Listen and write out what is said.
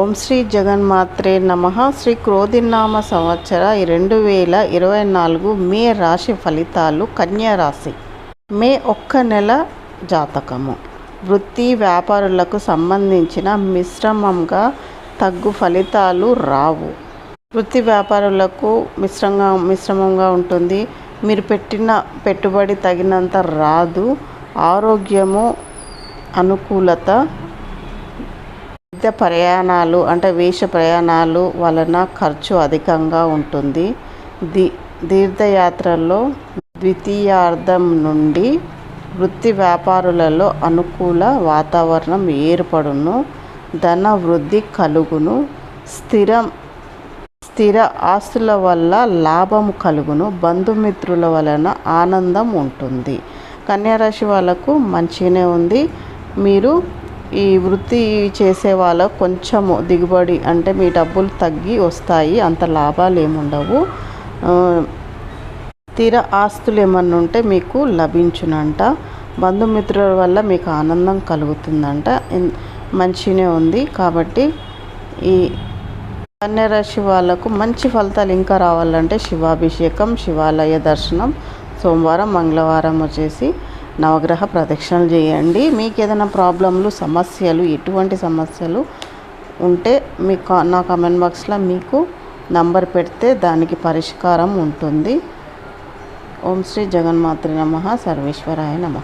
ఓం శ్రీ జగన్మాత్రే నమ. శ్రీ క్రోధినామ సంవత్సర రెండు వేల ఇరవై నాలుగు మే రాశి ఫలితాలు కన్యా రాశి. మే ఒక్క నెల జాతకము. వృత్తి వ్యాపారులకు సంబంధించిన మిశ్రమంగా తగ్గు ఫలితాలు రావు. వృత్తి వ్యాపారులకు మిశ్రంగా మిశ్రమంగా ఉంటుంది. మీరు పెట్టిన పెట్టుబడి తగినంత రాదు. ఆరోగ్యము అనుకూలత పెద్ద ప్రయాణాలు అంటే వేష ప్రయాణాలు వలన ఖర్చు అధికంగా ఉంటుంది. దీ తీర్థయాత్రల్లో ద్వితీయార్థం నుండి వృత్తి వ్యాపారులలో అనుకూల వాతావరణం ఏర్పడును. ధన వృద్ధి కలుగును. స్థిరం స్థిర ఆస్తుల వల్ల లాభం కలుగును. బంధుమిత్రుల వలన ఆనందం ఉంటుంది. కన్యారాశి వాళ్ళకు మంచిగానే ఉంది. మీరు ఈ వృత్తి చేసే వాళ్ళ కొంచెము దిగుబడి అంటే మీ డబ్బులు తగ్గి వస్తాయి అంత లాభాలు ఏముండవు స్థిర ఆస్తులు ఏమన్నా ఉంటే మీకు లభించునంట. బంధుమిత్రుల వల్ల మీకు ఆనందం కలుగుతుందంట. మంచినే ఉంది కాబట్టి ఈ కన్యరాశి వాళ్ళకు మంచి ఫలితాలు ఇంకా రావాలంటే శివాభిషేకం శివాలయ దర్శనం సోమవారం మంగళవారం వచ్చేసి నవగ్రహ ప్రదక్షిణలు చేయండి. మీకు ఏదైనా ప్రాబ్లంలు సమస్యలు ఎటువంటి సమస్యలు ఉంటే మీ నా కమెంట్ బాక్స్లో మీకు నంబర్ పెడితే దానికి పరిష్కారం ఉంటుంది. ఓం శ్రీ జగన్మాతృ నమ. సర్వేశ్వరాయ నమ.